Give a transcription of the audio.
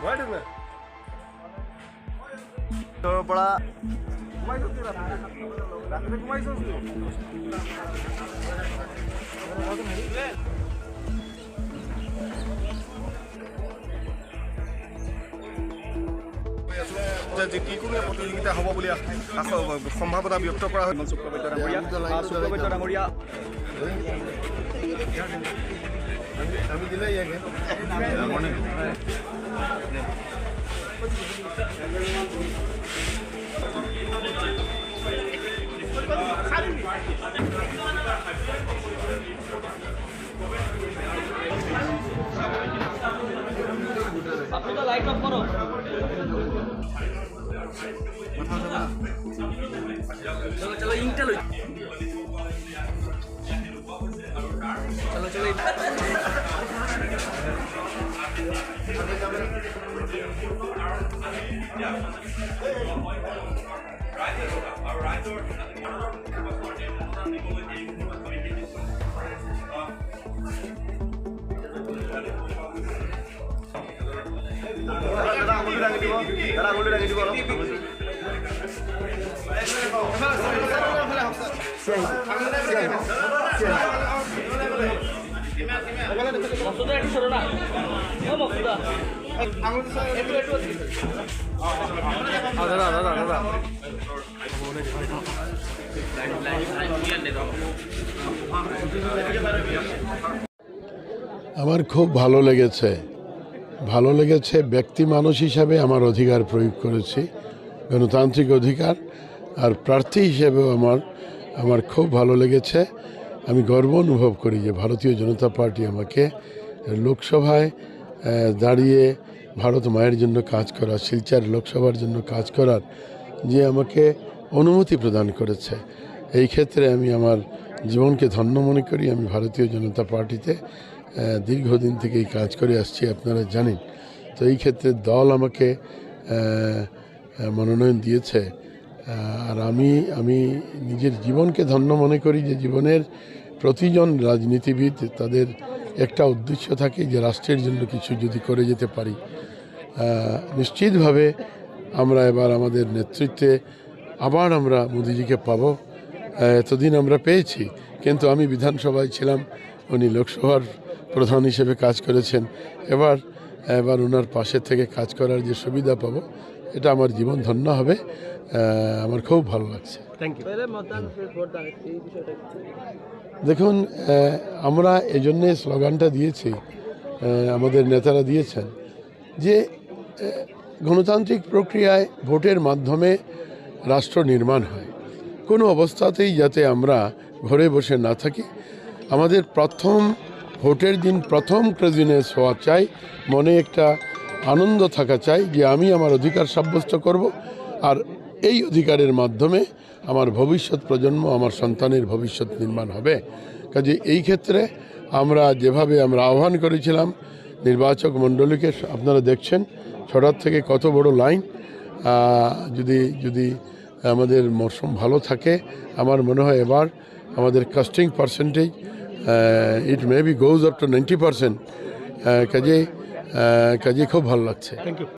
পড়া যে যিকোনো প্ৰতিযোগিতা হ'ব বুলি আশা- সম্ভাৱনা ব্যক্ত কৰা হয়। শুক্ৰবৈদ্য ডাঙৰীয়া আহ, শুক্ৰবৈদ্য ডাঙৰীয়া আমি দিলে ইয়াকে দাদা আঙুলি দাঙি দিব দাদা আঙুলি দাঙি দিব অলপ দাদা দাদা দাদা আমার খুব ভালো লেগেছে। ভালো লেগেছে ব্যক্তি মানুষ হিসাবে আমার অধিকার প্রয়োগ করেছি, গণতান্ত্রিক অধিকার আর প্রার্থী হিসেবেও আমার আমার খুব ভালো লেগেছে। আমি গর্ব অনুভব করি যে ভারতীয় জনতা পার্টি আমাকে লোকসভায় দাঁড়িয়ে ভারত মায়ের জন্য কাজ করা, শিলচার লোকসভার জন্য কাজ করার যে আমাকে অনুমতি প্রদান করেছে, এই ক্ষেত্রে আমি আমার জীবনকে ধন্য মনে করি। আমি ভারতীয় জনতা পার্টিতে দীর্ঘদিন থেকেই কাজ করে আসছি, আপনারা জানেন। তো এই ক্ষেত্রে দল আমাকে মনোনয়ন দিয়েছে। আর আমি আমি নিজের জীবনকে ধন্য মনে করি যে জীবনের প্রতিজন রাজনীতিবিদ তাদের একটা উদ্দেশ্য থাকে যে রাষ্ট্রের জন্য কিছু যদি করে যেতে পারি। নিশ্চিতভাবে আমরা এবার আমাদের নেতৃত্বে আবার আমরা মোদিজিকে পাব। এতদিন আমরা পেয়েছি, কিন্তু আমি বিধানসভায় ছিলাম, উনি লোকসভার প্রধান হিসেবে কাজ করেছেন। এবার এবার ওনার পাশে থেকে কাজ করার যে সুবিধা পাবো এটা আমার জীবন ধন্য হবে। আমার খুব ভালো লাগছে। দেখুন আমরা এজন্যে স্লোগানটা দিয়েছি আমাদের নেতারা দিয়েছেন যে গণতান্ত্রিক প্রক্রিয়ায় ভোটের মাধ্যমে রাষ্ট্র নির্মাণ হয়। কোনো অবস্থাতেই যাতে আমরা ঘরে বসে না থাকি। আমাদের প্রথম ভোটের দিন প্রথম ক্রেজিনেস হওয়া চাই। মনে একটা আনন্দ থাকা চাই যে আমি আমার অধিকার সাব্যস্ত করব আর এই অধিকারের মাধ্যমে আমার ভবিষ্যৎ প্রজন্ম, আমার সন্তানের ভবিষ্যৎ নির্মাণ হবে। কাজে এই ক্ষেত্রে আমরা যেভাবে আমরা আহ্বান করেছিলাম, নির্বাচক মণ্ডলীকে, আপনারা দেখছেন ছটার থেকে কত বড় লাইন। যদি যদি আমাদের মরশুম ভালো থাকে, আমার মনে হয় এবার আমাদের casting percentage it may be goes up to ninety percent কাজে কাজে খুব ভালো লাগছে।